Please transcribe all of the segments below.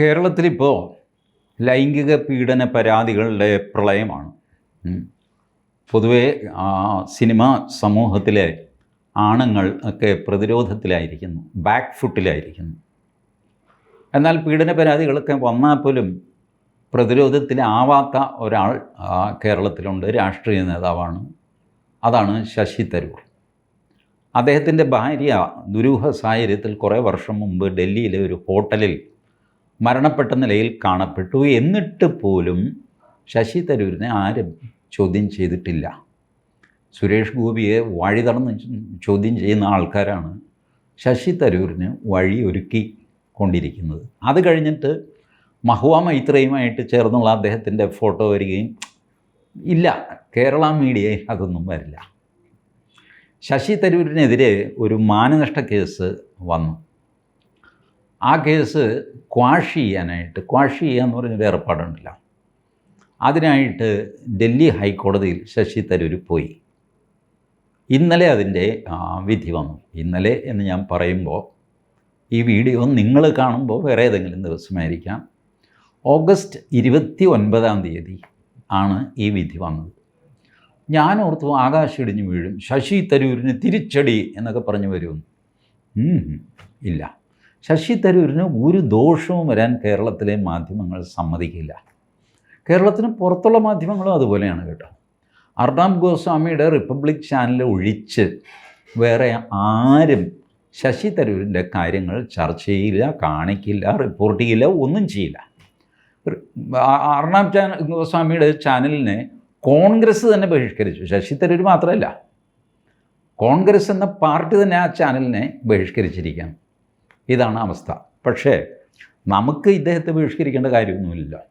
കേരളത്തിലിപ്പോൾ ലൈംഗിക പീഡന പരാതികളുടെ പ്രളയമാണ്. പൊതുവെ സിനിമാ സമൂഹത്തിലെ ആണുങ്ങൾ ഒക്കെ പ്രതിരോധത്തിലായിരിക്കുന്നു ബാക്ക് ഫുട്ടിലായിരിക്കുന്നു എന്നാൽ പീഡന പരാതികളൊക്കെ വന്നാൽ പോലും പ്രതിരോധത്തിലാവാത്ത ഒരാൾ കേരളത്തിലുണ്ട് രാഷ്ട്രീയ നേതാവാണ്. അതാണ് ശശി തരൂർ. അദ്ദേഹത്തിന്റെ ഭാര്യ ദുരൂഹ സാഹചര്യത്തിൽ കുറേ വർഷം മുമ്പ് ഡൽഹിയിലെ ഒരു ഹോട്ടലിൽ മരണപ്പെട്ട നിലയിൽ കാണപ്പെട്ടു എന്നിട്ട് പോലും ശശി തരൂരിനെ ആരും ചോദ്യം ചെയ്തിട്ടില്ല. സുരേഷ് ഗോപിയെ വഴി തടന്ന് ചോദ്യം ചെയ്യുന്ന ആൾക്കാരാണ് ശശി തരൂരിന് വഴി ഒരുക്കി കൊണ്ടിരിക്കുന്നത്. അത് കഴിഞ്ഞിട്ട് മഹുവ മൈത്രയുമായിട്ട് ചേർന്നുള്ള അദ്ദേഹത്തിന്റെ ഫോട്ടോ വരികയും ഇല്ല കേരള മീഡിയയിൽ അതൊന്നും വരില്ല. ശശി തരൂരിനെതിരെ ഒരു മാനനഷ്ട കേസ് വന്നു. ആ കേസ് ക്വാഷ് ചെയ്യാനായിട്ട് ക്വാഷ് ചെയ്യുക എന്ന് പറഞ്ഞൊരു ഏർപ്പാടുണ്ടല്ലോ അതിനായിട്ട് ഡൽഹി ഹൈക്കോടതിയിൽ ശശി തരൂർ പോയി. ഇന്നലെ അതിന്റെ വിധി വന്നു. ഇന്നലെ എന്ന് ഞാൻ പറയുമ്പോൾ ഈ വീഡിയോ നിങ്ങൾ കാണുമ്പോൾ വേറെ ഏതെങ്കിലും ദിവസമായിരിക്കാം. ഓഗസ്റ്റ് ഇരുപത്തി ഒൻപതാം തീയതി ആണ് ഈ വിധി വന്നത്. ഞാൻ ഓർത്തു ആകാശം ഇടിഞ്ഞു വീഴും. ശശി തരൂരിന് തിരിച്ചടി എന്നൊക്കെ പറഞ്ഞു വരും ഇല്ല. ശശി തരൂരിന് ഒരു ദോഷവും വരാൻ കേരളത്തിലെ മാധ്യമങ്ങൾ സമ്മതിക്കില്ല. കേരളത്തിന് പുറത്തുള്ള മാധ്യമങ്ങളും അതുപോലെയാണ് കേട്ടോ. അർണാബ് ഗോസ്വാമിയുടെ റിപ്പബ്ലിക് ചാനൽ ഒഴിച്ച് വേറെ ആരും ശശി തരൂരിന്റെ കാര്യങ്ങൾ ചർച്ച ചെയ്യില്ല കാണിക്കില്ല റിപ്പോർട്ട് ചെയ്യില്ല ഒന്നും ചെയ്യില്ല. അർണാബ് ചാനൽ ഗോസ്വാമിയുടെ ചാനലിനെ കോൺഗ്രസ് തന്നെ ബഹിഷ്കരിച്ചു. ശശി തരൂർ മാത്രമല്ല കോൺഗ്രസ് എന്ന പാർട്ടി തന്നെ ആ ചാനലിനെ ബഹിഷ്കരിച്ചിരിക്കുകയാണ്. ഇതാണ് അവസ്ഥ. പക്ഷേ നമുക്ക് ഇദ്ദേഹത്തെ ബഹിഷ്കരിക്കേണ്ട കാര്യമൊന്നുമില്ല.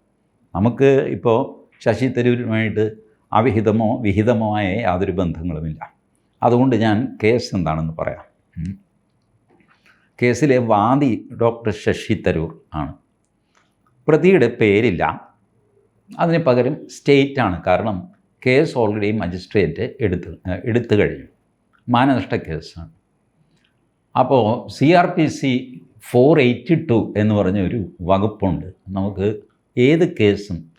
നമുക്ക് ഇപ്പോൾ ശശി തരൂരുമായിട്ട് അവിഹിതമോ വിഹിതമോ ആയ യാതൊരു ബന്ധങ്ങളുമില്ല. അതുകൊണ്ട് ഞാൻ കേസ് എന്താണെന്ന് പറയാം. കേസിലെ വാദി ഡോക്ടർ ശശി തരൂർ ആണ്. പ്രതിയുടെ പേരില്ല. അതിന് പകരം സ്റ്റേറ്റാണ്. കാരണം കേസ് ഓൾറെഡി മജിസ്ട്രേറ്റ് എടുത്ത് എടുത്തു കഴിഞ്ഞു. മാനനഷ്ട കേസാണ്. അപ്പോൾ C R P C four eighty two എന്ന് പറഞ്ഞ ഒരു വകുപ്പുണ്ട്. നമുക്ക് ഏത് കേസും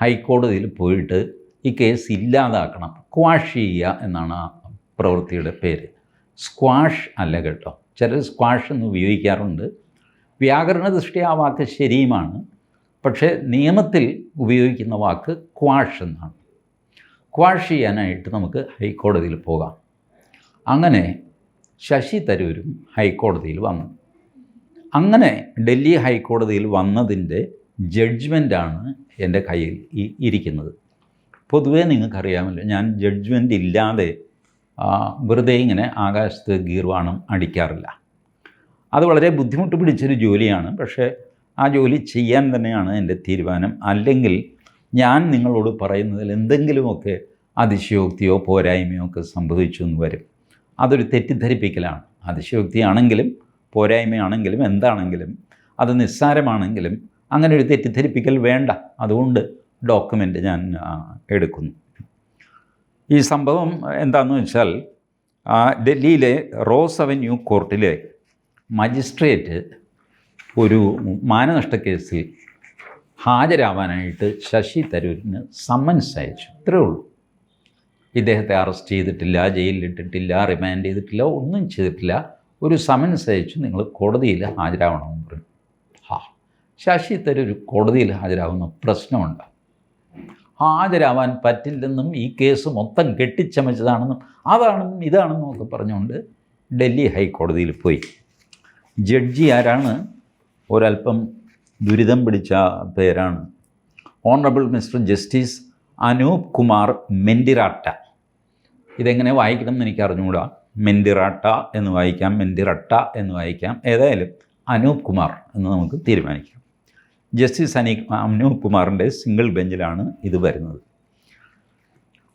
ഹൈക്കോടതിയിൽ പോയിട്ട് ഈ കേസ് ഇല്ലാതാക്കണം. സ്ക്വാഷ് ചെയ്യുക എന്നാണ് ആ പ്രവൃത്തിയുടെ പേര്. സ്ക്വാഷ് അല്ല കേട്ടോ. ചിലർ സ്ക്വാഷ് എന്ന് ഉപയോഗിക്കാറുണ്ട്. വ്യാകരണ ദൃഷ്ടി ആ വാക്ക് ശരിയുമാണ്. പക്ഷേ നിയമത്തിൽ ഉപയോഗിക്കുന്ന വാക്ക് ക്വാഷ് എന്നാണ്. ക്വാഷ് ചെയ്യാനായിട്ട് നമുക്ക് ഹൈക്കോടതിയിൽ പോകാം. അങ്ങനെ ശശി തരൂരും ഹൈക്കോടതിയിൽ വന്നു. അങ്ങനെ ഡൽഹി ഹൈക്കോടതിയിൽ വന്നതിന്റെ ജഡ്ജ്മെന്റാണ് എന്റെ കയ്യിൽ ഇരിക്കുന്നത്. പൊതുവേ നിങ്ങൾക്കറിയാമല്ലോ ഞാൻ ജഡ്ജ്മെന്റ് ഇല്ലാതെ വെറുതെ ഇങ്ങനെ ആകാശത്ത് ഗീർവാണം അടിക്കാറില്ല. അത് വളരെ ബുദ്ധിമുട്ട് പിടിച്ചൊരു ജോലിയാണ്. പക്ഷേ ആ ജോലി ചെയ്യാൻ തന്നെയാണ് എന്റെ തീരുമാനം. അല്ലെങ്കിൽ ഞാൻ നിങ്ങളോട് പറയുന്നതിൽ എന്തെങ്കിലുമൊക്കെ അതിശയോക്തിയോ പോരായ്മയോ ഒക്കെ സംഭവിച്ചു എന്ന് വരും. അതൊരു തെറ്റിദ്ധരിപ്പിക്കലാണ്. അതിശയോക്തിയാണെങ്കിലും പോരായ്മയാണെങ്കിലും എന്താണെങ്കിലും അത് നിസ്സാരമാണെങ്കിലും അങ്ങനെ ഒരു തെറ്റിദ്ധരിപ്പിക്കൽ വേണ്ട. അതുകൊണ്ട് ഡോക്യുമെന്റ് ഞാൻ എടുക്കുന്നു. ഈ സംഭവം എന്താണെന്ന് വെച്ചാൽ ഡൽഹിയിലെ റോസ് അവന്യൂ കോർട്ടിലെ മജിസ്ട്രേറ്റ് ഒരു മാനനഷ്ട കേസിൽ ഹാജരാവാനായിട്ട് ശശി തരൂരിന് സമ്മൻസ് അയച്ചു. ഇത്രയേ ഉള്ളൂ. ഇദ്ദേഹത്തെ അറസ്റ്റ് ചെയ്തിട്ടില്ല ജയിലിലിട്ടിട്ടില്ല റിമാൻഡ് ചെയ്തിട്ടില്ല ഒന്നും ചെയ്തിട്ടില്ല. ഒരു സമൻസ് അയച്ചു നിങ്ങൾ കോടതിയിൽ ഹാജരാവണമെന്ന് പറഞ്ഞു. ഹാ. ശശി തരൂർ കോടതിയിൽ ഹാജരാകുന്ന പ്രശ്നമുണ്ട്. ഹാജരാവാൻ പറ്റില്ലെന്നും ഈ കേസ് മൊത്തം കെട്ടിച്ചമച്ചതാണെന്നും അതാണെന്നും ഇതാണെന്നും ഒക്കെ പറഞ്ഞുകൊണ്ട് ഡൽഹി ഹൈക്കോടതിയിൽ പോയി. ജഡ്ജി ആരാണ്? ഒരല്പം ദുരിതം പിടിച്ച പേരാണ്. Honourable mister justice Anoop Kumar Mendiratta. ഇതെങ്ങനെ വായിക്കണം എന്ന് എനിക്ക് അറിഞ്ഞുകൂടാ മെൻഡിറാട്ട എന്ന് വായിക്കാം മെൻഡിറട്ട എന്ന് വായിക്കാം. ഏതായാലും അനൂപ് കുമാർ എന്ന് നമുക്ക് തീരുമാനിക്കാം. ജസ്റ്റിസ് അനി അനൂപ് കുമാറിന്റെ സിംഗിൾ ബെഞ്ചിലാണ് ഇത് വരുന്നത്.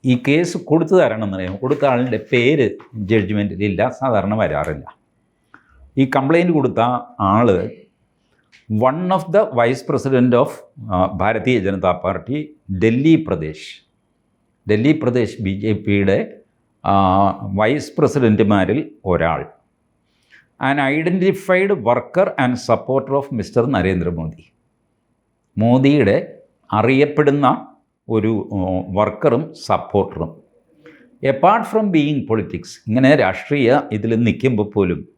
ഈ കേസ് കൊടുത്തു തരണമെന്ന് ആരാണെന്നറിയാം കൊടുത്ത ആളിന്റെ പേര് ജഡ്ജ്മെന്റിലില്ല സാധാരണ വരാറില്ല. ഈ കംപ്ലൈന്റ് കൊടുത്ത ആൾ one of the vice president of Bharatiya Janata party Delhi Pradesh. Delhi Pradesh B J പിയുടെ വൈസ് പ്രസിഡന്റുമാരിൽ ഒരാൾ. An identified worker and supporter of mister Narendra Modi. മോദിയുടെ അറിയപ്പെടുന്ന ഒരു വർക്കറും സപ്പോർട്ടറും. എപ്പാർട്ട് ഫ്രം ബീയിങ് പൊളിറ്റിക്സ് ഇങ്ങനെ രാഷ്ട്രീയ ഇതിൽ നിൽക്കുമ്പോൾ പോലും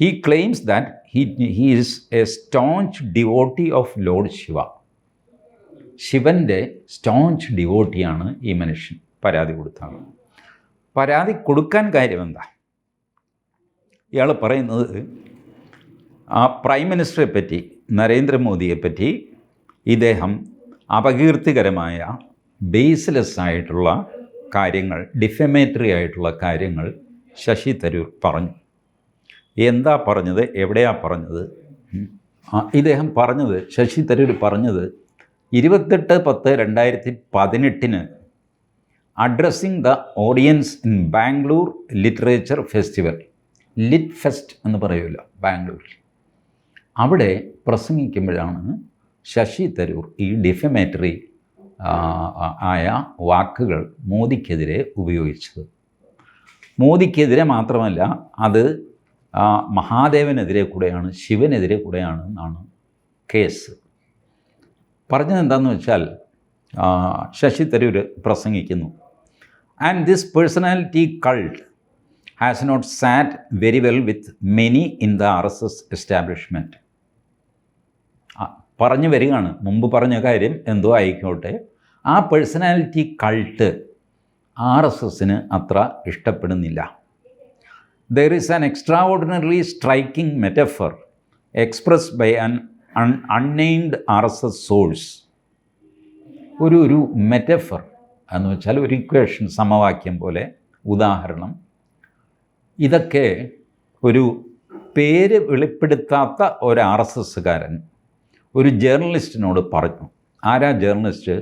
he claims that he he is A സ്റ്റോഞ്ച് devotee of lord Shiva ശിവന്റെ സ്റ്റോഞ്ച് ഡിവോട്ടിയാണ് ഈ മനുഷ്യൻ പരാതി കൊടുത്താണ് പരാതി കൊടുക്കാൻ കാര്യം എന്താ? ഇയാൾ പറയുന്നത് ആ പ്രൈം മിനിസ്റ്ററെ പറ്റി നരേന്ദ്രമോദിയെ പറ്റി ഇദ്ദേഹം അപകീർത്തികരമായ ബേസ്ലെസ് ആയിട്ടുള്ള കാര്യങ്ങൾ ഡിഫമേറ്ററി ആയിട്ടുള്ള കാര്യങ്ങൾ ശശി തരൂർ പറഞ്ഞു. എന്താ പറഞ്ഞത്? എവിടെയാ പറഞ്ഞത്. ഇദ്ദേഹം പറഞ്ഞത് ശശി തരൂർ പറഞ്ഞത് ഇരുപത്തെട്ട് പത്ത് രണ്ടായിരത്തി പതിനെട്ടിന് addressing the audience in Bangalore literature festival lit fest എന്ന് പറയുമല്ലോ ബാംഗ്ലൂരിൽ. അവിടെ പ്രസംഗിക്കുമ്പോഴാണ് ശശി തരൂർ ഈ ഡിഫമേറ്ററി ആയ വാക്കുകൾ മോദിക്കെതിരെ ഉപയോഗിച്ചത്. മോദിക്കെതിരെ മാത്രമല്ല അത് ആ, മഹാദേവനെതിരെ കൂടെയാണ് ശിവനെതിരെ കൂടെയാണ് എന്നാണ് കേസ്. പറഞ്ഞത് എന്താണെന്ന് വെച്ചാൽ ശശി തരൂർ പ്രസംഗിക്കുന്നു. And this personality cult has not sat very well with many in the R S S establishment പറഞ്ഞു വരികയാണ്. മുമ്പ് പറഞ്ഞ കാര്യം എന്തോ ആയിക്കോട്ടെ. ആ പേഴ്സണാലിറ്റി കൾട്ട് ആർ എസ് എസിന് അത്ര ഇഷ്ടപ്പെടുന്നില്ല. There is an extraordinary striking metaphor express by an unnamed R S S source ഒരു ഒരു മെറ്റഫർ എന്ന് വെച്ചാൽ ഒരു ഇക്വേഷൻ സമവാക്യം പോലെ ഉദാഹരണം. ഇതൊക്കെ ഒരു പേര് വെളിപ്പെടുത്താത്ത ഒരു ആർ എസ് എസ്സുകാരൻ ഒരു ജേർണലിസ്റ്റിനോട് പറഞ്ഞു. ആരാ journalist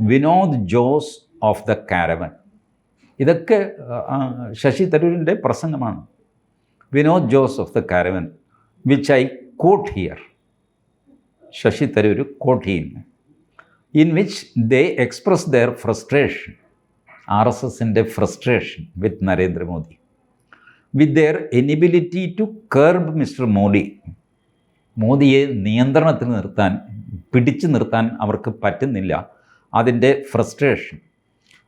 Vinod Jose of the caravan ഇതൊക്കെ ശശി തരൂരിന്റെ പ്രസംഗമാണ്. Vinod Jose of the caravan which I coat here Sasi Tharoor coat ചെയ്യുന്നു. In which they express there frustration R S എസിന്റെ frustration with Narendra Modi with their എനിബിലിറ്റി to കർബ് mister Modi മോദിയെ നിയന്ത്രണത്തിൽ നിർത്താൻ പിടിച്ചു നിർത്താൻ അവർക്ക് പറ്റുന്നില്ല. അതിന്റെ frustration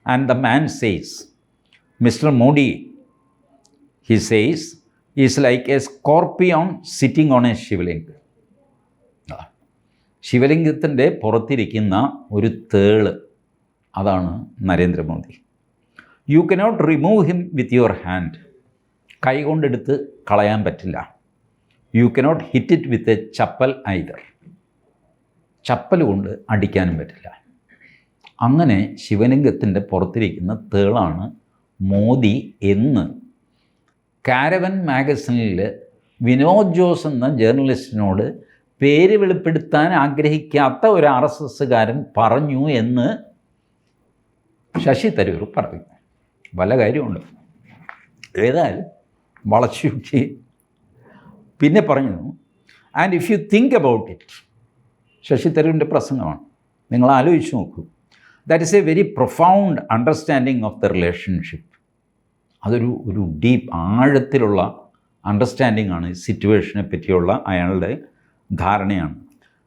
and the man says mister Modi he says is like A scorpion sitting on A Shivling ശിവലിംഗത്തിന്റെ പുറത്തിരിക്കുന്ന ഒരു തേൾ. അതാണ് Narendra Modi. You cannot remove him with your hand കൈ കൊണ്ടെടുത്ത് കളയാൻ പറ്റില്ല. You cannot hit it with a chappal either chappal കൊണ്ട് അടിക്കാനും പറ്റില്ല. അങ്ങനെ ശിവലിംഗത്തിന്റെ പുറത്തിരിക്കുന്ന തേളാണ് മോദി എന്ന് കാരവൻ മാഗസിനിൽ വിനോദ് ജോസ് എന്ന ജേർണലിസ്റ്റിനോട് പേര് വെളിപ്പെടുത്താൻ ആഗ്രഹിക്കാത്ത ഒരു ആർ എസ് എസ്സുകാരൻ പറഞ്ഞു എന്ന് ശശി തരൂർ പറഞ്ഞു. പല കാര്യമുണ്ട്? ഏതായാലും വളച്ചുറ്റി പിന്നെ പറഞ്ഞു and if you think about it Shashi തരൂരിന്റെ പ്രസംഗമാണ്. നിങ്ങൾ ആലോചിച്ച് നോക്കൂ. That is a very profound understanding of the relationship അതൊരു ഒരു ഡീപ്പ് ആഴത്തിലുള്ള അണ്ടർസ്റ്റാൻഡിങ് ആണ് സിറ്റുവേഷനെ പറ്റിയുള്ള അയാളുടെ ധാരണയാണ്.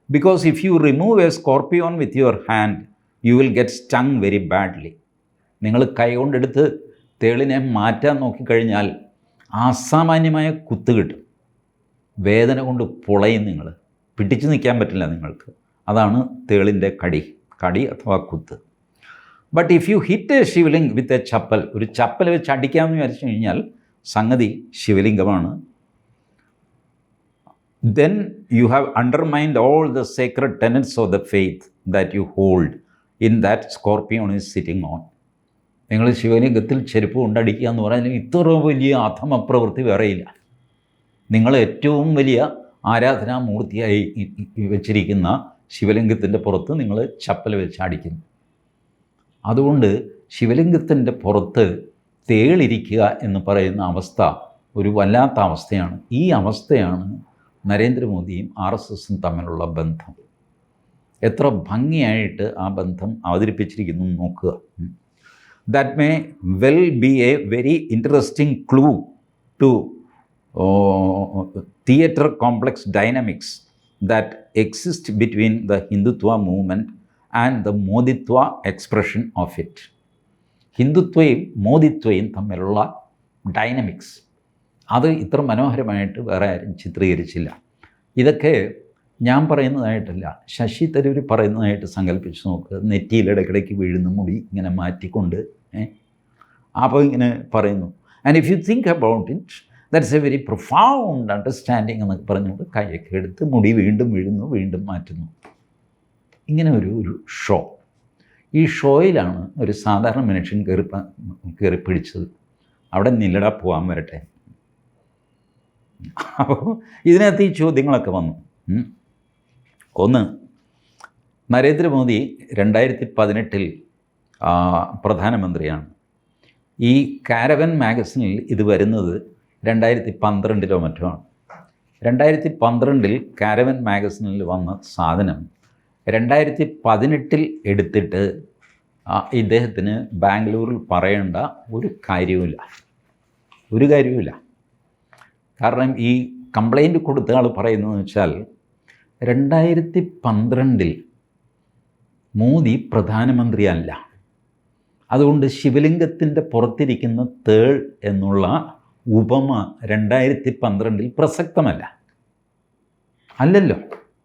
Because if you remove a scorpion with your hand you will get stung very badly നിങ്ങൾ കൈ കൊണ്ടെടുത്ത് തേളിനെ മാറ്റാൻ നോക്കിക്കഴിഞ്ഞാൽ അസാമാന്യമായ കുത്ത് കിട്ടും. വേദന കൊണ്ട് പൊളയും നിങ്ങൾ. പിടിച്ചു നിൽക്കാൻ പറ്റില്ല നിങ്ങൾക്ക്. അതാണ് തേളിന്റെ കടി. കടി അഥവാ കുത്ത്. But if you hit a Shivling with a chappal ഒരു ചപ്പൽ വെച്ച് അടിക്കാമെന്ന് വിചാരിച്ചു കഴിഞ്ഞാൽ സംഗതി ശിവലിംഗമാണ്. Then you have undermined all the sacred tenets of the faith that you hold in that scorpion is sitting on നിങ്ങൾ ശിവലിംഗത്തിൽ ചെരുപ്പ് കൊണ്ടടിക്കുക എന്ന് പറഞ്ഞാൽ ഇത്ര വലിയ അധമ പ്രവൃത്തി വേറെയില്ല നിങ്ങൾ ഏറ്റവും വലിയ ആരാധനാമൂർത്തിയായി വെച്ചിരിക്കുന്ന ശിവലിംഗത്തിന്റെ പുറത്ത് നിങ്ങൾ ചപ്പൽ വെച്ച് അടിക്കുന്നു. അതുകൊണ്ട് ശിവലിംഗത്തിന്റെ പുറത്ത് തേളിരിക്കുക എന്ന് പറയുന്ന അവസ്ഥ ഒരു വല്ലാത്ത അവസ്ഥയാണ്. ഈ അവസ്ഥയാണ് നരേന്ദ്രമോദിയും ആർ എസ് എസും തമ്മിലുള്ള ബന്ധം. എത്ര ഭംഗിയായിട്ട് ആ ബന്ധം അവതരിപ്പിച്ചിരിക്കുന്നു നോക്കുക. That may well be a very interesting clue to the utterly complex dynamics that exist between the Hindutva movement and the Moditva expression of it ഹിന്ദുത്വയും മോദിത്വയും തമ്മിലുള്ള ഡൈനമിക്സ് അത് ഇത്ര മനോഹരമായിട്ട് വേറെ ആരും ചിത്രീകരിച്ചില്ല. ഇതൊക്കെ ഞാൻ പറയുന്നതായിട്ടല്ല. ശശി തരൂർ പറയുന്നതായിട്ട് സങ്കല്പിച്ച് നോക്ക്. നെറ്റിയിൽ ഇടയ്ക്കിടയ്ക്ക് വീഴുന്ന മുടി ഇങ്ങനെ മാറ്റിക്കൊണ്ട്? അപ്പോൾ ഇങ്ങനെ പറയുന്നു. And if you think about it that's a very profound understanding എന്നൊക്കെ പറഞ്ഞുകൊണ്ട് കൈയൊക്കെ എടുത്ത് മുടി വീണ്ടും വീഴുന്നു വീണ്ടും മാറ്റുന്നു. ഇങ്ങനെ ഒരു ഒരു ഷോ ഈ ഷോയിലാണ് ഒരു സാധാരണ മനുഷ്യൻ കയറി കയറി പിടിച്ചത്. അവിടെ നിലട പോകാൻ വരട്ടെ. അപ്പോൾ ഇതിനകത്ത് ഈ ചോദ്യങ്ങളൊക്കെ വന്നു. ഒന്ന് നരേന്ദ്രമോദി രണ്ടായിരത്തി പതിനെട്ടിൽ പ്രധാനമന്ത്രിയാണ്. ഈ കാരവൻ മാഗസിനിൽ ഇത് വരുന്നത് രണ്ടായിരത്തി പന്ത്രണ്ടിലോ മറ്റോ ആണ്. രണ്ടായിരത്തി പന്ത്രണ്ടിൽ കാരവൻ മാഗസിനിൽ വന്ന സാധനം രണ്ടായിരത്തി പതിനെട്ടിൽ എടുത്തിട്ട് ഇദ്ദേഹത്തിന് ബാംഗ്ലൂരിൽ പറയേണ്ട ഒരു കാര്യവുമില്ല. ഒരു കാര്യവുമില്ല. കാരണം ഈ കംപ്ലൈന്റ് കൊടുത്ത ആൾ പറയുന്നതെന്ന് വെച്ചാൽ രണ്ടായിരത്തി പന്ത്രണ്ടിൽ മോദി പ്രധാനമന്ത്രിയല്ല. അതുകൊണ്ട് ശിവലിംഗത്തിന്റെ പുറത്തിരിക്കുന്ന തേൾ എന്നുള്ള ഉപമ രണ്ടായിരത്തി പന്ത്രണ്ടിൽ പ്രസക്തമല്ല. അല്ലല്ലോ.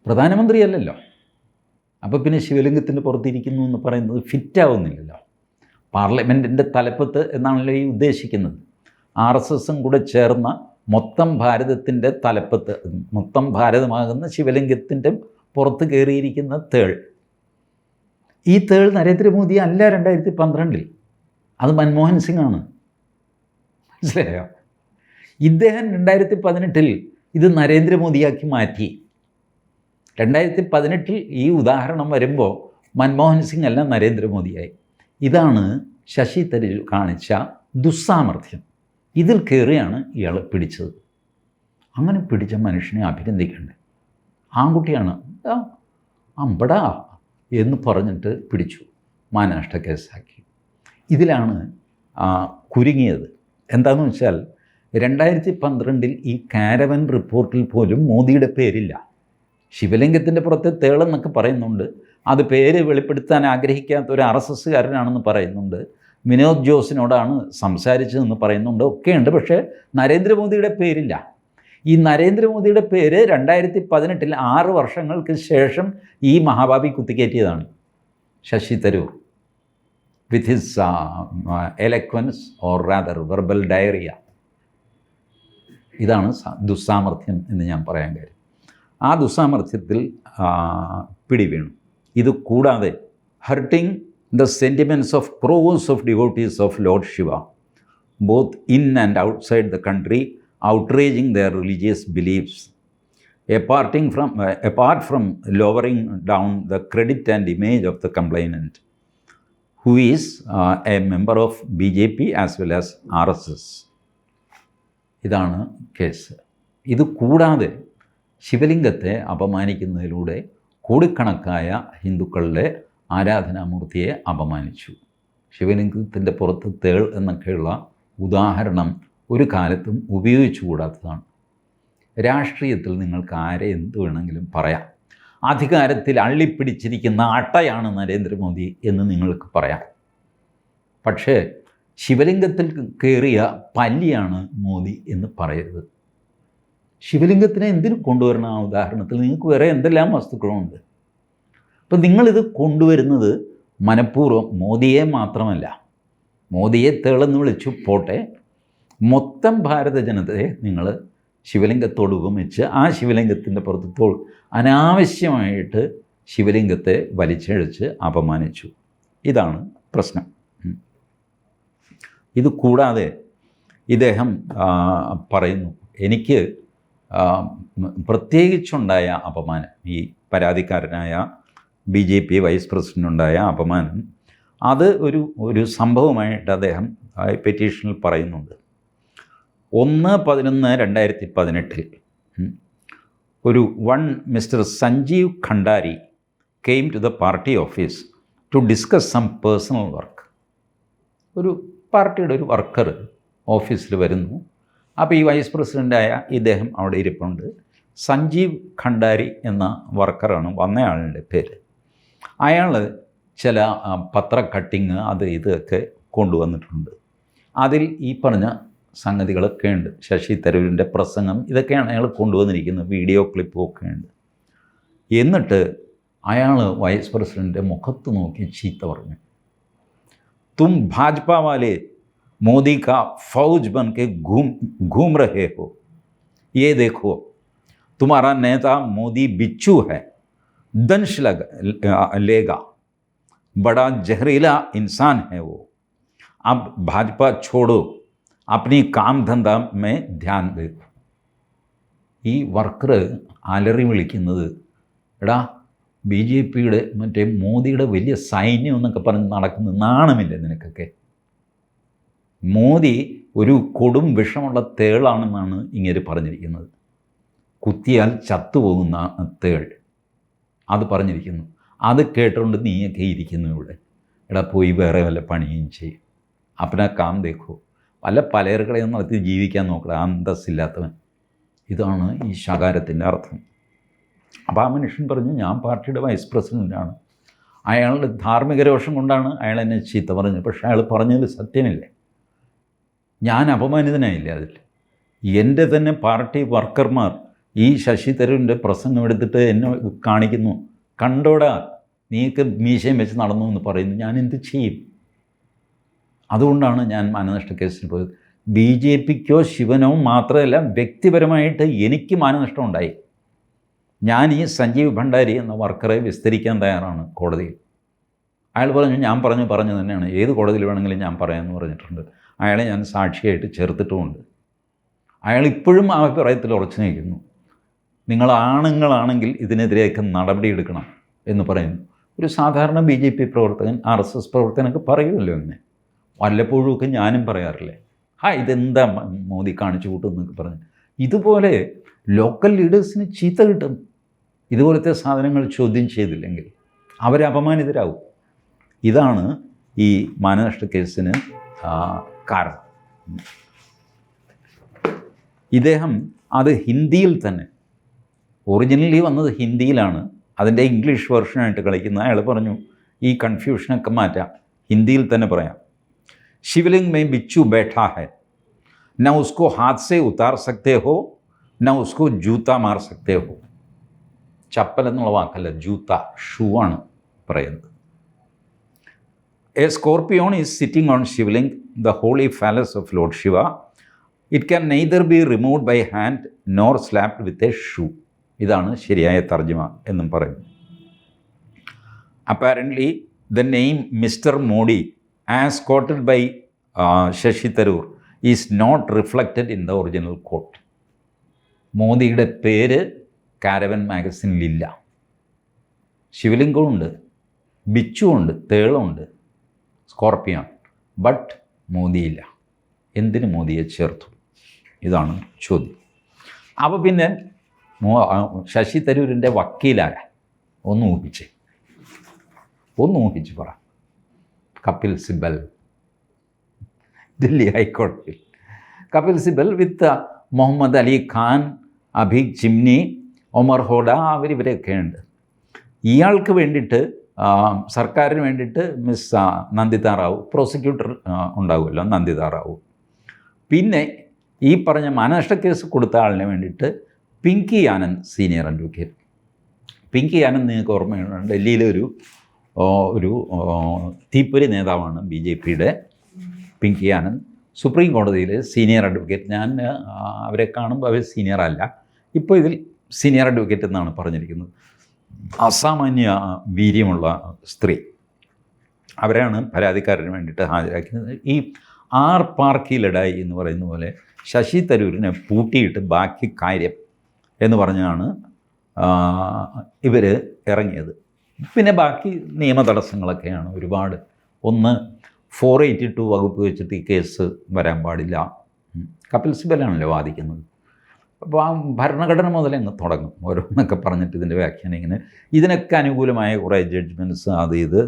പ്രധാനമന്ത്രിയല്ലല്ലോ. അപ്പോൾ പിന്നെ ശിവലിംഗത്തിന്റെ പുറത്തിരിക്കുന്നു എന്ന് പറയുന്നത് ഫിറ്റാവുന്നില്ലല്ലോ പാർലമെന്റിന്റെ തലപ്പത്ത് എന്നാണല്ലോ ഈ ഉദ്ദേശിക്കുന്നത്. ആർ എസ് എസും കൂടെ ചേർന്ന മൊത്തം ഭാരതത്തിന്റെ തലപ്പത്ത് മൊത്തം ഭാരതമാകുന്ന ശിവലിംഗത്തിന്റെ പുറത്ത് കയറിയിരിക്കുന്ന തേൾ. ഈ തേൾ നരേന്ദ്രമോദി അല്ല രണ്ടായിരത്തി പന്ത്രണ്ടിൽ അത് മൻമോഹൻ സിംഗ് ആണ് മനസ്സിലായോ? ഇദ്ദേഹം രണ്ടായിരത്തി പതിനെട്ടിൽ ഇത് നരേന്ദ്രമോദിയാക്കി മാറ്റി. രണ്ടായിരത്തി പതിനെട്ടിൽ ഈ ഉദാഹരണം വരുമ്പോൾ മൻമോഹൻ സിംഗ് അല്ല നരേന്ദ്രമോദിയായി. ഇതാണ് ശശി തരൂർ കാണിച്ച ദുസ്സാമർഥ്യം. ഇതിൽ കയറിയാണ് ഇയാൾ പിടിച്ചത്. അങ്ങനെ പിടിച്ച മനുഷ്യനെ അഭിനന്ദിക്കണ്ടേ? ആൺകുട്ടിയാണ്. അമ്പടാ എന്ന് പറഞ്ഞിട്ട് പിടിച്ചു. മാനനഷ്ട കേസാക്കി. ഇതിലാണ് കുരുങ്ങിയത്. എന്താണെന്ന് വെച്ചാൽ രണ്ടായിരത്തി പന്ത്രണ്ടിൽ ഈ കാരവൻ റിപ്പോർട്ടിൽ പോലും മോദിയുടെ പേരില്ല. ശിവലിംഗത്തിന്റെ പുറത്ത് തേളെന്നൊക്കെ പറയുന്നുണ്ട്. അത് പേര് വെളിപ്പെടുത്താൻ ആഗ്രഹിക്കാത്ത ഒരു ആർ എസ് എസ്സുകാരനാണെന്ന് പറയുന്നുണ്ട്. വിനോദ് ജോസിനോടാണ് സംസാരിച്ചതെന്ന് പറയുന്നുണ്ട്. ഒക്കെയുണ്ട് പക്ഷേ നരേന്ദ്രമോദിയുടെ പേരില്ല. ഈ നരേന്ദ്രമോദിയുടെ പേര് രണ്ടായിരത്തി പതിനെട്ടിൽ ആറ് വർഷങ്ങൾക്ക് ശേഷം ഈ മഹാഭാവി കുത്തിക്കയറ്റിയതാണ് Shashi Tharoor. With his eloquence or rather verbal diarrhoea ഇതാണ് ദുസ്സാമർഥ്യം എന്ന് ഞാൻ പറയാൻ കാര്യം. ആ ദുസ്സാമർഥ്യത്തിൽ പിടി വീണു ഇത് കൂടാതെ hurting the sentiments of crores of devotees of lord Shiva both in and outside the country outraging their religious beliefs aparting from, uh, apart from lowering down the credit and image of the complainant, who is uh, a member of BJP as well as RSS. ഇതാണ് case ഇത് കൂടാതെ ശിവലിംഗത്തെ അപമാനിക്കുന്നതിലൂടെ കോടിക്കണക്കായ ഹിന്ദുക്കളുടെ ആരാധനാമൂർത്തിയെ അപമാനിച്ചു. ശിവലിംഗത്തിന്റെ പുറത്ത് തേൾ എന്നൊക്കെയുള്ള ഉദാഹരണം ഒരു കാലത്തും ഉപയോഗിച്ചുകൂടാത്തതാണ്. രാഷ്ട്രീയത്തിൽ നിങ്ങൾക്ക് ആരെ എന്ത് വേണമെങ്കിലും പറയാം. അധികാരത്തിൽ അള്ളിപ്പിടിച്ചിരിക്കുന്ന അട്ടയാണ് നരേന്ദ്രമോദി എന്ന് നിങ്ങൾക്ക് പറയാം. പക്ഷേ ശിവലിംഗത്തിൽ കയറിയ പല്ലിയാണ് മോദി എന്ന് പറയരുത്. ശിവലിംഗത്തിനെ എന്തിനു കൊണ്ടുവരണം? ആ ഉദാഹരണത്തിൽ നിങ്ങൾക്ക് വേറെ എന്തെല്ലാം വസ്തുക്കളുണ്ട്? അപ്പം നിങ്ങളിത് കൊണ്ടുവരുന്നത് മനഃപൂർവം മോദിയെ മാത്രമല്ല. മോദിയെ തേളെന്ന് വിളിച്ചു പോട്ടെ. മൊത്തം ഭാരത ജനതയെ നിങ്ങൾ ശിവലിംഗത്തോട് ഉപമിച്ച് ആ ശിവലിംഗത്തിന്റെ പുറത്ത് തോൾ അനാവശ്യമായിട്ട് ശിവലിംഗത്തെ വലിച്ചഴിച്ച് അപമാനിച്ചു. ഇതാണ് പ്രശ്നം. ഇത് കൂടാതെ ഇദ്ദേഹം പറയുന്നു എനിക്ക് പ്രത്യേകിച്ചുണ്ടായ അപമാനം. ഈ പരാതിക്കാരനായ ബി ജെ പി വൈസ് പ്രസിഡന്റുണ്ടായ അപമാനം. അത് ഒരു ഒരു സംഭവമായിട്ട് അദ്ദേഹം പെറ്റീഷനിൽ പറയുന്നുണ്ട്. ഒന്ന് പതിനൊന്ന് രണ്ടായിരത്തി പതിനെട്ടിൽ ഒരു one mister Sanjeev Khandari came to the party office to discuss some personal work ഒരു പാർട്ടിയുടെ ഒരു വർക്കർ ഓഫീസിൽ വരുന്നു. അപ്പോൾ ഈ വൈസ് പ്രസിഡന്റായ ഇദ്ദേഹം അവിടെ ഇരിപ്പുണ്ട്. സഞ്ജീവ് ഖണ്ഡാരി എന്ന വർക്കറാണ് വന്നയാളുടെ പേര്. അയാൾ ചില പത്ര കട്ടിങ് അത് ഇതൊക്കെ കൊണ്ടുവന്നിട്ടുണ്ട്. അതിൽ ഈ പറഞ്ഞ സംഗതികളൊക്കെ ഉണ്ട്. ശശി തരൂരിന്റെ പ്രസംഗം ഇതൊക്കെയാണ് അയാൾ കൊണ്ടുവന്നിരിക്കുന്നത്. വീഡിയോ ക്ലിപ്പും ഒക്കെ ഉണ്ട്. എന്നിട്ട് അയാൾ വൈസ് പ്രസിഡന്റെ മുഖത്ത് നോക്കി ചീത്ത പറഞ്ഞു. തും ഭാജ്പ വാലേ मोदी का फौज बन के घूम घूम रहे हो ये देखो तुम्हारा नेता मोदी बिच्छू है दंश लग लेगा बड़ा जहरीला इंसान है वो अब भाजपा छोड़ो अपनी काम धंधा में ध्यान दे ഈ വർക്കർ അലറി വിളിക്കുന്നത് എടാ ബി ജെ പിയുടെ മറ്റേ മോദിയുടെ വലിയ സൈന്യം എന്നൊക്കെ പറഞ്ഞ് നടക്കുന്ന നാണമില്ല നിനക്കൊക്കെ മോദി ഒരു കൊടും വിഷമുള്ള തേളാണെന്നാണ് ഇങ്ങനെ പറഞ്ഞിരിക്കുന്നത്. കുത്തിയാൽ ചത്തുപോകുന്ന തേൾ. അത് പറഞ്ഞിരിക്കുന്നു. അത് കേട്ടുകൊണ്ട് നീയൊക്കെ ഇരിക്കുന്നു ഇവിടെ. എടാ പോയി വേറെ വല്ല പണിയും ചെയ്യും. അപ്പന കാം ദേഖോ. വല്ല പലചരക്കടയും നടത്തി ജീവിക്കാൻ നോക്കണം അന്തസ്സില്ലാത്തവൻ. ഇതാണ് ഈ ശകാരത്തിന്റെ അർത്ഥം. അപ്പോൾ ആ മനുഷ്യൻ പറഞ്ഞു ഞാൻ പാർട്ടിയുടെ വൈസ് പ്രസിഡന്റാണ് അയാളുടെ ധാർമ്മിക രോഷം കൊണ്ടാണ് അയാൾ എന്നെ ചീത്ത പറഞ്ഞത്. പക്ഷേ അയാൾ പറഞ്ഞതിൽ സത്യമില്ലേ. ഞാൻ അപമാനിതനായില്ല അതിൽ? എന്റെ തന്നെ പാർട്ടി വർക്കർമാർ ഈ ശശി തരൂരിന്റെ പ്രസംഗം എടുത്തിട്ട് എന്നെ കാണിക്കുന്നു. കണ്ടോടാ നീക്ക് മീശയും വെച്ച് നടന്നു എന്ന് പറയുന്നു. ഞാൻ എന്ത് ചെയ്യും? അതുകൊണ്ടാണ് ഞാൻ മാനനഷ്ട കേസിൽ പോയത്. ബി ജെ പിക്കോ ശിവനോ മാത്രമല്ല വ്യക്തിപരമായിട്ട് എനിക്ക് മാനനഷ്ടം ഉണ്ടായി. ഞാൻ ഈ സഞ്ജീവ് ഭണ്ഡാരി എന്ന വർക്കറെ വിസ്തരിക്കാൻ തയ്യാറാണ് കോടതിയിൽ. അയാൾ പറഞ്ഞു ഞാൻ പറഞ്ഞു പറഞ്ഞു തന്നെയാണ്. ഏത് കോടതിയിൽ വേണമെങ്കിലും ഞാൻ പറയാമെന്ന് പറഞ്ഞിട്ടുണ്ട്. അയാളെ ഞാൻ സാക്ഷിയായിട്ട് ചേർത്തിട്ടുമുണ്ട്. അയാൾ ഇപ്പോഴും ആ അഭിപ്രായത്തിൽ ഉറച്ചു നിൽക്കുന്നു നിങ്ങൾ ആണുങ്ങളാണെങ്കിൽ ഇതിനെതിരെയൊക്കെ നടപടിയെടുക്കണം എന്ന് പറയുന്നു. ഒരു സാധാരണ ബി ജെ പി പ്രവർത്തകൻ ആർ എസ് എസ് പ്രവർത്തകനൊക്കെ പറയുമല്ലോ എന്നെ വല്ലപ്പോഴുമൊക്കെ ഞാനും പറയാറില്ലേ? ഹാ ഇതെന്താ മോദി കാണിച്ചു കൂട്ടുന്നൊക്കെ പറഞ്ഞു. ഇതുപോലെ ലോക്കൽ ലീഡേഴ്സിന് ചീത്ത കിട്ടും. ഇതുപോലത്തെ സാധനങ്ങൾ ചോദ്യം ചെയ്തില്ലെങ്കിൽ അവരപമാനിതരാകും ഇതാണ് ഈ മാനനഷ്ട കേസിന് ആ, കാരണം. ഇദ്ദേഹം അത് ഹിന്ദിയിൽ തന്നെ ഒറിജിനലി വന്നത് ഹിന്ദിയിലാണ് അതിന്റെ ഇംഗ്ലീഷ് വെർഷനായിട്ട് കളിക്കുന്ന അയാൾ പറഞ്ഞു ഈ കൺഫ്യൂഷനൊക്കെ മാറ്റാം ഹിന്ദിയിൽ തന്നെ പറയാം. ശിവലിംഗ് മേ ബിച്ചു ബേഠാ ഹെ ന ഉസ്കോ ഹാത്സെ ഉത്താർ സക്തേ ഹോ ന ഉസ്കോ ജൂത്ത മാർ സക്തേ ഹോ. ചപ്പൽ എന്നുള്ള വാക്കല്ല ജൂത്ത ഷൂ ആണ് പറയുന്നത്. A scorpion is sitting on Shivling the holy phallus of lord Shiva it can neither be remove by hand nor slapped with a shoe ഇതാണ് ശരിയായ തർജമ എന്നും പറയുന്നു. Apparently the name mister Modi as quoted by Shashi Tharoor is not reflected in the original quote. മോദിയുടെ പേര് Caravan മാഗസിനിലില്ല. ശിവലിംഗമുണ്ട് ബിച്ചുണ്ട് തേളുണ്ട് സ്കോർപ്പിയോൺ. ബട്ട് മോദിയില്ല. എന്തിന് മോദിയെ ചേർത്തു? ഇതാണ് ചോദ്യം. അപ്പോൾ പിന്നെ ശശി തരൂരിന്റെ വക്കീലായ ഒന്ന് ഊഹിച്ച്. ഒന്ന് ഊഹിച്ച് പറ. കപിൽ സിബൽ. ദില്ലി ഹൈക്കോടതിയിൽ. കപിൽ സിബൽ വിത്ത് മുഹമ്മദ് അലി ഖാൻ അഭി ചിമ്നി ഒമർ ഹോഡ ഉണ്ട് ഇയാൾക്ക് വേണ്ടിയിട്ട് സർക്കാരിന് വേണ്ടിയിട്ട് മിസ് നന്ദിത റാവു പ്രോസിക്യൂട്ടർ ഉണ്ടാവുമല്ലോ നന്ദിത റാവു പിന്നെ ഈ പറഞ്ഞ മാനനഷ്ട കേസ് കൊടുത്ത ആളിന് വേണ്ടിയിട്ട് പിങ്കി ആനന്ദ് സീനിയർ അഡ്വക്കേറ്റ് പിങ്കി ആനന്ദ് നിങ്ങൾക്ക് ഓർമ്മയുണ്ട്? ഡൽഹിയിലെ ഒരു ഒരു തീപ്പൊരി നേതാവാണ് ബി ജെ പിയുടെ പിങ്കി ആനന്ദ്. സുപ്രീം കോടതിയിൽ സീനിയർ അഡ്വക്കേറ്റ് ഞാൻ അവരെ കാണുമ്പോൾ അവർ സീനിയർ അല്ല. ഇപ്പോൾ ഇതിൽ സീനിയർ അഡ്വക്കേറ്റ് എന്നാണ് പറഞ്ഞിരിക്കുന്നത്. അസാമാന്യ വീര്യമുള്ള സ്ത്രീ. അവരാണ് പരാതിക്കാരന് വേണ്ടിയിട്ട് ഹാജരാക്കിയത്. ഈ ആർ പാർക്കി ലഡായി എന്ന് പറയുന്ന പോലെ ശശി തരൂരിനെ പൂട്ടിയിട്ട് ബാക്കി കാര്യം എന്ന് പറഞ്ഞാണ് ഇവർ ഇറങ്ങിയത്. പിന്നെ ബാക്കി നിയമ തടസ്സങ്ങളൊക്കെയാണ് ഒരുപാട്. ഒന്ന് ഫോർ എയ്റ്റി ടു വകുപ്പ് വെച്ചിട്ട് ഈ കേസ് വരാൻ പാടില്ല. കപിൽ സിബലാണല്ലോ വാദിക്കുന്നത്. അപ്പോൾ ആ ഭരണഘടന മുതൽ അങ്ങ് തുടങ്ങും. ഓരോന്നൊക്കെ പറഞ്ഞിട്ട് ഇതിന്റെ വ്യാഖ്യാനം ഇങ്ങനെ. ഇതിനൊക്കെ അനുകൂലമായ കുറേ ജഡ്ജ്മെന്റ്സ് അത് ഇത്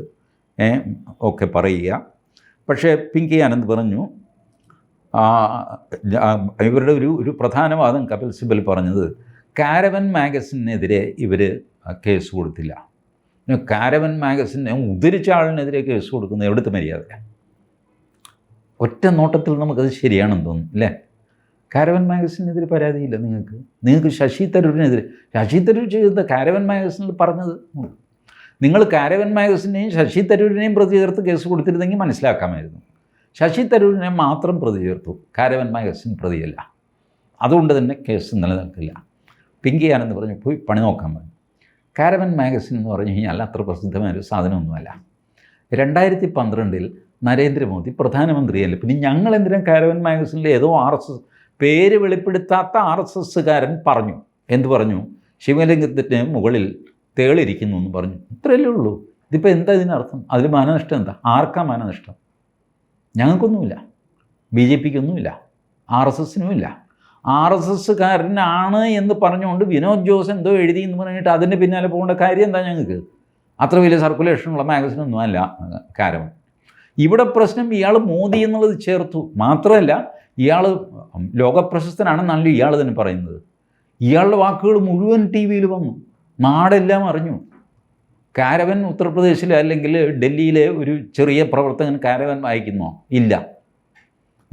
ഒക്കെ പറയുക. പക്ഷേ പിങ്കി ആനന്ദ് പറഞ്ഞു ഇവരുടെ ഒരു ഒരു പ്രധാന വാദം കപിൽ സിബൽ പറഞ്ഞത് കാരവൻ മാഗസിനെതിരെ ഇവർ കേസ് കൊടുത്തില്ല. കാരവൻ മാഗസിൻ ഉദരിച്ച ആളിനെതിരെ കേസ് കൊടുക്കുന്നത് എവിടുത്തെ മര്യാദ ഒറ്റ നോട്ടത്തിൽ നമുക്കത് ശരിയാണെന്ന് തോന്നും അല്ലേ? കാരവൻ മാഗസിനെതിരെ പരാതിയില്ല നിങ്ങൾക്ക്. നിങ്ങൾക്ക് ശശി തരൂരിനെതിരെ. ശശി തരൂർ ചെയ്ത കാരവൻ മാഗസിനിൽ പറഞ്ഞത് നിങ്ങൾ കാരവൻ മാഗസിനെയും ശശി തരൂരിനെയും പ്രതി ചേർത്ത് കേസ് കൊടുത്തിരുന്നെങ്കിൽ മനസ്സിലാക്കാമായിരുന്നു. ശശി തരൂരിനെ മാത്രം പ്രതി ചേർത്തു കാരവൻ മാഗസിൻ പ്രതിയല്ല. അതുകൊണ്ട് തന്നെ കേസ് നിലനിൽക്കില്ല. പിങ്കിയാണെന്ന് പറഞ്ഞു പോയി പണി നോക്കാൻ പറഞ്ഞു. കാരവൻ മാഗസിൻ എന്ന് പറഞ്ഞു കഴിഞ്ഞാൽ അത്ര പ്രസിദ്ധമായ ഒരു സാധനമൊന്നുമല്ല. രണ്ടായിരത്തി പന്ത്രണ്ടിൽ നരേന്ദ്രമോദി പ്രധാനമന്ത്രിയല്ല. പിന്നെ ഞങ്ങൾ എന്തിനാ കാരവൻ മാഗസിനിൽ ഏതോ ആർ എസ് എസ് പേര് വെളിപ്പെടുത്താത്ത ആർ എസ് എസ്സുകാരൻ പറഞ്ഞു. എന്ത് പറഞ്ഞു? ശിവലിംഗത്തിന് മുകളിൽ തേളിരിക്കുന്നു എന്ന് പറഞ്ഞു. ഇത്രയല്ലേ ഉള്ളൂ. ഇതിപ്പോൾ എന്താ ഇതിനർത്ഥം? അതിൽ മാനനഷ്ടം എന്താ? ആർക്കാ മാനനഷ്ടം? ഞങ്ങൾക്കൊന്നുമില്ല. ബി ജെ പിക്കൊന്നുമില്ല. ആർ എസ് എസിനുമില്ല. ആർ എസ് എസ്സുകാരനാണ് എന്ന് പറഞ്ഞുകൊണ്ട് വിനോദ് ജോസ് എന്തോ എഴുതി എന്ന് പറഞ്ഞിട്ട് അതിന്റെ പിന്നാലെ പോകേണ്ട കാര്യം എന്താ ഞങ്ങൾക്ക്? അത്ര വലിയ സർക്കുലേഷനുള്ള മാഗസിനൊന്നും അല്ല കാരണം ഇവിടെ പ്രശ്നം ഇയാൾ മോദി എന്നുള്ളത് ചേർത്തു. മാത്രമല്ല ഇയാൾ ലോകപ്രശസ്തനാണെന്നാണല്ലോ ഇയാൾ തന്നെ പറയുന്നത്. ഇയാളുടെ വാക്കുകൾ മുഴുവൻ ടി വിയിൽ വന്നു. നാടെല്ലാം അറിഞ്ഞു. കാരവൻ ഉത്തർപ്രദേശിൽ അല്ലെങ്കിൽ ഡൽഹിയിലെ ഒരു ചെറിയ പ്രവർത്തകൻ കാരവൻ വായിക്കുന്നോ? ഇല്ല.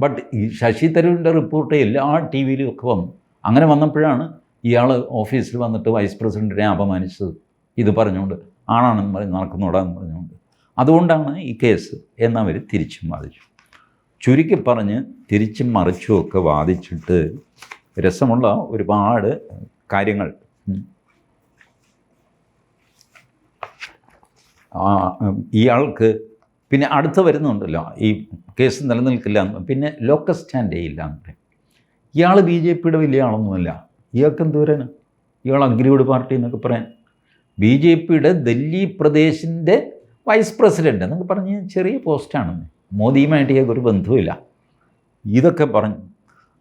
ബട്ട് ഈ ശശി തരൂരിന്റെ റിപ്പോർട്ട് എല്ലാ ടി വിയിലും ഒക്കെ വന്നു. അങ്ങനെ വന്നപ്പോഴാണ് ഇയാൾ ഓഫീസിൽ വന്നിട്ട് വൈസ് പ്രസിഡന്റിനെ അപമാനിച്ചത്. ഇത് പറഞ്ഞുകൊണ്ട് ആണാണെന്ന് പറഞ്ഞ് നടക്കുന്നോടാന്ന് പറഞ്ഞുകൊണ്ട്. അതുകൊണ്ടാണ് ഈ കേസ് എന്നവർ തിരിച്ചും വാദിച്ചു. ചുരുക്കി പറഞ്ഞ് തിരിച്ചും മറിച്ചും ഒക്കെ വാദിച്ചിട്ട് രസമുള്ള ഒരുപാട് കാര്യങ്ങൾ. ഇയാൾക്ക് പിന്നെ അടുത്ത് വരുന്നുണ്ടല്ലോ ഈ കേസ് നിലനിൽക്കില്ല പിന്നെ ലോക്കൽ സ്റ്റാൻഡേ ഇല്ല ഇയാൾ ബി ജെ പിയുടെ വലിയ ആളൊന്നുമല്ല ഇയാൾക്ക് എന്തോരാണ് ഇയാൾ അഗ്രിവുഡ് പാർട്ടി എന്നൊക്കെ പറയാൻ. ബി ജെ പിയുടെ ഡൽഹി പ്രദേശിന്റെ വൈസ് പ്രസിഡന്റ് എന്നൊക്കെ പറഞ്ഞ് ചെറിയ പോസ്റ്റാണെന്ന്. മോദിയുമായിട്ട് ഇയാൾക്ക് ഒരു ബന്ധവുമില്ല. ഇതൊക്കെ പറഞ്ഞു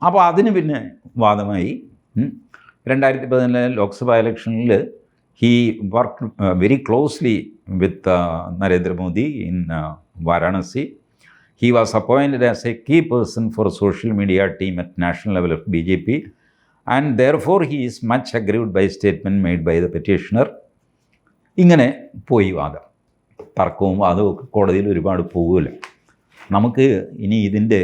അപ്പോൾ അതിന് പിന്നെ വാദമായി. രണ്ടായിരത്തി പതിനാലിലെ ലോക്സഭാ ഇലക്ഷനിൽ he work very closely with Narendra Modi in Varanasi. He was appointed as A key person for social media team at national level of B J P. And there for he is much aggrieved by statement made by the petitioner. ഇങ്ങനെ പോയി വാദം. തർക്കവും വാദവും ഒക്കെ കോടതിയിൽ ഒരുപാട് പോകുമല്ലോ നമുക്ക് ഇനി ഇതിന്റെ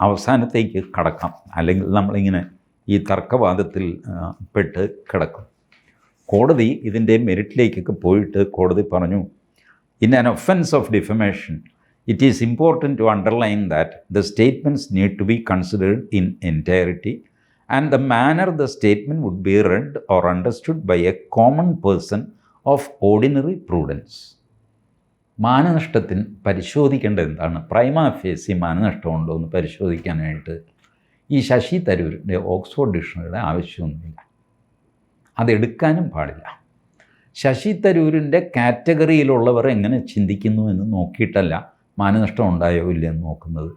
അവസാനത്തേക്ക് കടക്കാം. അല്ലെങ്കിൽ നമ്മളിങ്ങനെ ഈ തർക്കവാദത്തിൽ പെട്ട് കിടക്കും. കോടതി ഇതിന്റെ മെറിറ്റിലേക്കൊക്കെ പോയിട്ട് കോടതി പറഞ്ഞു in an offence of defamation it is important to underline that the statements need to be considered in entirety and the manner the statement would be read or understood by a common person of ordinary prudence മാനനഷ്ടത്തിന് പരിശോധിക്കേണ്ടത് എന്താണ്? പ്രൈമ ഫേസി മാനനഷ്ടമുണ്ടോ എന്ന് പരിശോധിക്കാനായിട്ട് ഈ ശശി തരൂരിന്റെ Oxford ഡിക്ഷണറിയുടെ ആവശ്യമൊന്നുമില്ല. അതെടുക്കാനും പാടില്ല. ശശി തരൂരിന്റെ കാറ്റഗറിയിലുള്ളവർ എങ്ങനെ ചിന്തിക്കുന്നു എന്ന് നോക്കിയിട്ടല്ല മാനനഷ്ടം ഉണ്ടായോ ഇല്ലയെന്ന് നോക്കുന്നത്.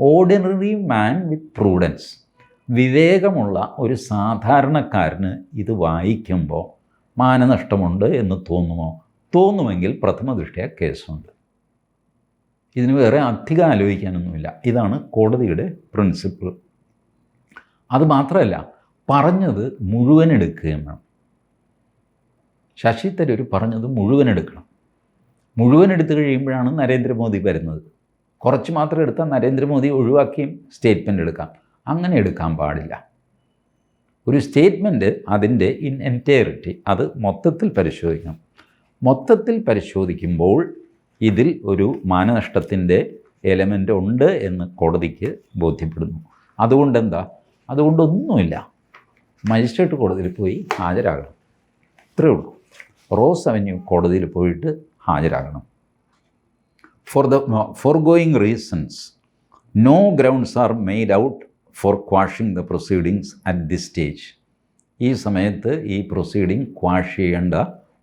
Ordinary man with prudence. വിവേകമുള്ള ഒരു സാധാരണക്കാരന് ഇത് വായിക്കുമ്പോൾ മാനനഷ്ടമുണ്ട് എന്ന് തോന്നുമോ? തോന്നുമെങ്കിൽ പ്രഥമ ദൃഷ്ടിയ കേസുണ്ട്. ഇതിന് വേറെ അധികം ആലോചിക്കാനൊന്നുമില്ല. ഇതാണ് കോടതിയുടെ പ്രിൻസിപ്പിൾ. അത് മാത്രമല്ല പറഞ്ഞത് മുഴുവൻ എടുക്കുകയും വേണം. ശശി തരൂർ പറഞ്ഞത് മുഴുവൻ എടുക്കണം. മുഴുവൻ എടുത്തു കഴിയുമ്പോഴാണ് നരേന്ദ്രമോദി വരുന്നത്. കുറച്ച് മാത്രം എടുത്താൽ നരേന്ദ്രമോദി ഒഴിവാക്കിയും സ്റ്റേറ്റ്മെന്റ് എടുക്കാം. അങ്ങനെ എടുക്കാൻ പാടില്ല. ഒരു സ്റ്റേറ്റ്മെന്റ് അതിന്റെ ഇൻ എന്റയറിറ്റി അത് മൊത്തത്തിൽ പരിശോധിക്കണം. മൊത്തത്തിൽ പരിശോധിക്കുമ്പോൾ ഇതിൽ ഒരു മാനനഷ്ടത്തിന്റെ എലമെന്റ് ഉണ്ട് എന്ന് കോടതിക്ക് ബോധ്യപ്പെടുന്നു. അതുകൊണ്ട് എന്താ അതുകൊണ്ടൊന്നുമില്ല. മജിസ്ട്രേറ്റ് കോടതിയിൽ പോയി ഹാജരാകണം. ഇത്രയേ ഉള്ളൂ. റോസ് അവന്യൂ കോടതിയിൽ പോയിട്ട് ഹാജരാകണം. For the foregoing reasons no grounds are made out for quashing the proceedings at this stage ഈ സമയത്ത് ഈ പ്രൊസീഡിങ് ക്വാഷ് ചെയ്യേണ്ട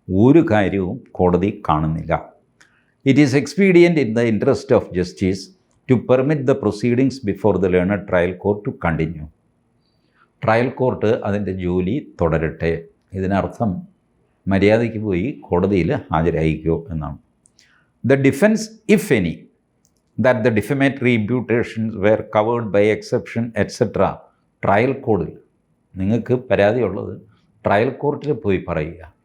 ഒരു കാര്യവും കോടതി കാണുന്നില്ല. It is expedient in the interest of justice to permit the proceedings before the learned trial court to continue trial court അതിന്റെ ജോലി തുടരട്ടെ. ഇതിനർത്ഥം മര്യാദയ്ക്ക് പോയി കോടതിയിൽ ഹാജരായിക്കോ എന്നാണ്. The defence if any that the defamatory imputations were covered by exception etcetera trial കോഡിൽ നിങ്ങൾക്ക് പരാതിയുള്ളത് ട്രയൽ കോർട്ടിൽ പോയി പറയുക.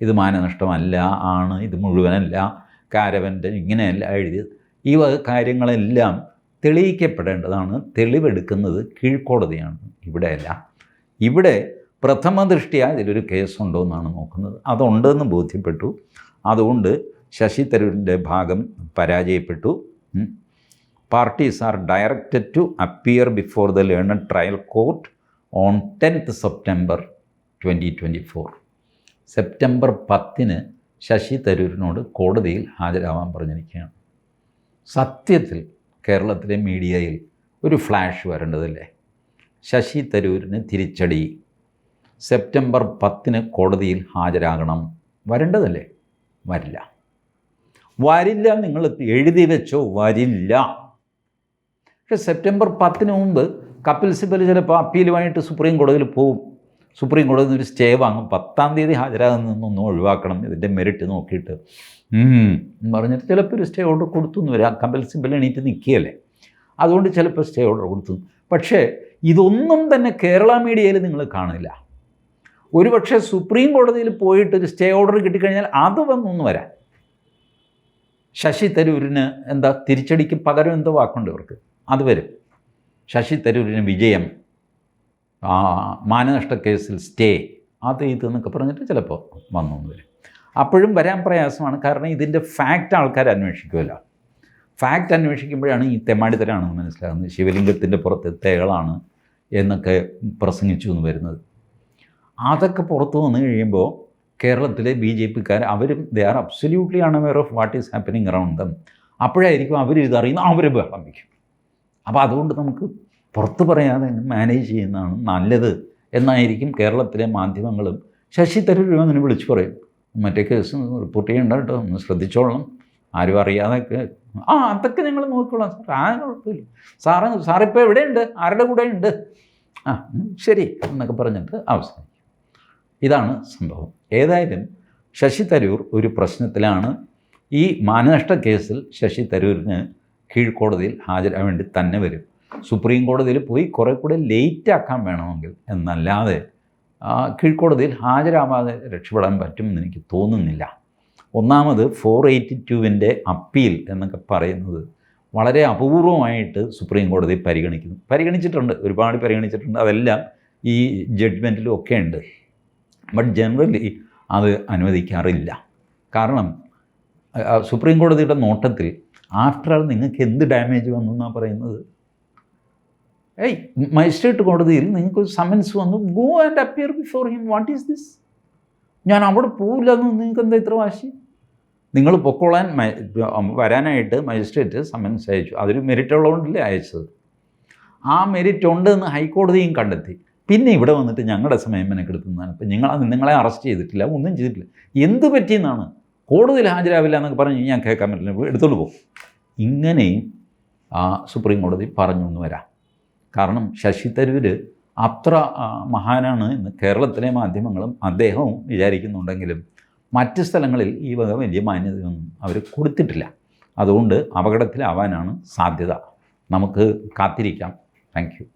ഇത് മാനനഷ്ടമല്ല ആണ് ഇത് മുഴുവനല്ല കാരവന്റെ ഇങ്ങനെയല്ല എഴുതിയത്. ഈ വക കാര്യങ്ങളെല്ലാം തെളിയിക്കപ്പെടേണ്ടതാണ്. തെളിവെടുക്കുന്നത് കീഴ്ക്കോടതിയാണ്. ഇവിടെയല്ല. ഇവിടെ പ്രഥമ ദൃഷ്ടിയാ ഇതിലൊരു കേസുണ്ടോ എന്നാണ് നോക്കുന്നത്. അതുണ്ടെന്ന് ബോധ്യപ്പെട്ടു. അതുകൊണ്ട് ശശി തരൂരിന്റെ ഭാഗം പരാജയപ്പെട്ടു. Parties are directed to appear before the learned trial court on tenth September twenty twenty four September പത്തിന് ശശി തരൂരിനോട് കോടതിയിൽ ഹാജരാവാൻ പറഞ്ഞിരിക്കുകയാണ്. സത്യത്തിൽ കേരളത്തിലെ മീഡിയയിൽ ഒരു ഫ്ലാഷ് വരേണ്ടതല്ലേ? ശശി തരൂരിന് തിരിച്ചടി. സെപ്റ്റംബർ പത്തിന് കോടതിയിൽ ഹാജരാകണം. വരേണ്ടതല്ലേ? വരില്ല. വരില്ല നിങ്ങൾ എഴുതി വെച്ചോ? വരില്ല. പക്ഷെ സെപ്റ്റംബർ പത്തിന് മുമ്പ് കപിൽ സിബൽ ചിലപ്പോൾ അപ്പീലുമായിട്ട് സുപ്രീം കോടതിയിൽ പോവും. സുപ്രീം കോടതി ഒരു സ്റ്റേ വാങ്ങും. പത്താം തീയതി ഹാജരാകുന്ന നിന്നൊന്നും ഒഴിവാക്കണം. ഇതിന്റെ മെറിറ്റ് നോക്കിയിട്ട്. എന്ന് പറഞ്ഞിട്ട് ചിലപ്പോൾ ഒരു സ്റ്റേ ഓർഡർ കൊടുത്തു എന്ന് വരാം. സിബൽ എണീറ്റ് നിൽക്കുകയല്ലേ അതുകൊണ്ട് ചിലപ്പോൾ സ്റ്റേ ഓർഡർ കൊടുത്തു. പക്ഷേ ഇതൊന്നും തന്നെ കേരള മീഡിയയിൽ നിങ്ങൾ കാണില്ല ഒരുപക്ഷെ സുപ്രീം കോടതിയിൽ പോയിട്ട് ഒരു സ്റ്റേ ഓർഡർ കിട്ടിക്കഴിഞ്ഞാൽ അത് വന്നൊന്ന് വരാം. ശശി തരൂരിന് എന്താ തിരിച്ചടിക്ക് പകരം എന്തോ വാക്കുണ്ട് ഇവർക്ക്. അത് വരും. ശശി തരൂരിന് വിജയം. മാനനഷ്ട കേസിൽ സ്റ്റേ. അത് ഇത് എന്നൊക്കെ പറഞ്ഞിട്ട് ചിലപ്പോൾ വന്നു വരും. അപ്പോഴും വരാൻ പ്രയാസമാണ്. കാരണം ഇതിന്റെ ഫാക്റ്റ് ആൾക്കാർ അന്വേഷിക്കുമല്ല ഫാക്റ്റ് അന്വേഷിക്കുമ്പോഴാണ് ഈ തെമ്മാടിത്തരാണെന്ന് മനസ്സിലാകുന്നത്. ശിവലിംഗത്തിന്റെ പുറത്ത് തേകളാണ് എന്നൊക്കെ പ്രസംഗിച്ചു എന്ന് വരുന്നത്. അതൊക്കെ പുറത്തു വന്നു കഴിയുമ്പോൾ കേരളത്തിലെ ബി ജെ പിക്കാർ അവരും they are absolutely unaware of what is happening around them അപ്പോഴായിരിക്കും അവർ ഇതറിയുന്ന അവർ ബഹളം വയ്ക്കും അപ്പോൾ അതുകൊണ്ട് നമുക്ക് പുറത്ത് പറയാതെ മാനേജ് ചെയ്യുന്നതാണ് നല്ലത് എന്നായിരിക്കും കേരളത്തിലെ മാധ്യമങ്ങളും. ശശി തരൂർ അങ്ങനെ വിളിച്ചു പറയും. മറ്റേ കേസ് റിപ്പോർട്ട് ചെയ്യേണ്ട കേട്ടോ ഒന്ന് ശ്രദ്ധിച്ചോളണം. ആരും അറിയാതൊക്കെ ആ അതൊക്കെ ഞങ്ങൾ നോക്കിക്കോളാം. സാർ ആ കുഴപ്പമില്ല. സാറ് സാറിപ്പോൾ എവിടെയുണ്ട്? ആരുടെ കൂടെ ഉണ്ട് ആ ശരി എന്നൊക്കെ പറഞ്ഞിട്ട് അവസാനിക്കും. ഇതാണ് സംഭവം. ഏതായാലും ശശി തരൂർ ഒരു പ്രശ്നത്തിലാണ്. ഈ മാനനഷ്ട കേസിൽ ശശി തരൂരിന് കീഴ്ക്കോടതിയിൽ ഹാജരാ വേണ്ടി തന്നെ വരും. സുപ്രീം കോടതിയിൽ പോയി കുറേ കൂടെ ലേറ്റ് ആക്കാൻ വേണമെങ്കിൽ എന്നല്ലാതെ കീഴ്ക്കോടതിയിൽ ഹാജരാവാതെ രക്ഷപ്പെടാൻ പറ്റുമെന്ന് എനിക്ക് തോന്നുന്നില്ല. ഒന്നാമത് ഫോർ എയ്റ്റി ടുവിന്റെ അപ്പീൽ എന്നൊക്കെ പറയുന്നത് വളരെ അപൂർവമായിട്ട് സുപ്രീം കോടതി പരിഗണിക്കുന്നു. പരിഗണിച്ചിട്ടുണ്ട് ഒരുപാട് പരിഗണിച്ചിട്ടുണ്ട്. അതെല്ലാം ഈ ജഡ്ജ്മെന്റിലും ഒക്കെ ഉണ്ട്. ബട്ട് ജനറലി അത് അനുവദിക്കാറില്ല. കാരണം സുപ്രീം കോടതിയുടെ നോട്ടത്തിൽ ആഫ്റ്റർ ആൾ നിങ്ങൾക്ക് എന്ത് ഡാമേജ് വന്നു എന്നാണ് പറയുന്നത്? ഏയ് മജിസ്ട്രേറ്റ് കോടതിയിൽ നിങ്ങൾക്ക് സമൻസ് വന്നു. Go and appear before him what is this ഞാൻ അവിടെ പോവില്ല എന്ന് നിങ്ങൾക്ക് എന്താ ഇത്ര വാശി? നിങ്ങൾ പൊക്കോളാൻ വരാനായിട്ട് മജിസ്ട്രേറ്റ് സമൻസ് അയച്ചു. അതൊരു മെറിറ്റ് ഉള്ളതുകൊണ്ടല്ലേ അയച്ചത്? ആ മെറിറ്റ് ഉണ്ട് എന്ന് ഹൈക്കോടതിയും കണ്ടെത്തി. പിന്നെ ഇവിടെ വന്നിട്ട് ഞങ്ങളുടെ സമയം മെനക്കെടുത്തുന്നതാണ് ഇപ്പം നിങ്ങൾ നിങ്ങളെ അറസ്റ്റ് ചെയ്തിട്ടില്ല ഒന്നും ചെയ്തിട്ടില്ല. എന്ത് പറ്റിയെന്നാണ്? കോടതിയിൽ ഹാജരാവില്ല എന്നൊക്കെ പറഞ്ഞ് ഞാൻ കേൾക്കാൻ പറ്റില്ല. എടുത്തോണ്ട് പോകും ഇങ്ങനെയും ആ, സുപ്രീം കോടതി പറഞ്ഞു എന്ന് വരാം. കാരണം ശശി തരൂർ അത്ര മഹാനാണ് എന്ന് കേരളത്തിലെ മാധ്യമങ്ങളും അദ്ദേഹവും വിചാരിക്കുന്നുണ്ടെങ്കിലും മറ്റ് സ്ഥലങ്ങളിൽ ഈ വക വലിയ മാന്യതയൊന്നും അവർ കൊടുത്തിട്ടില്ല. അതുകൊണ്ട് അപകടത്തിലാവാനാണ് സാധ്യത. നമുക്ക് കാത്തിരിക്കാം. താങ്ക്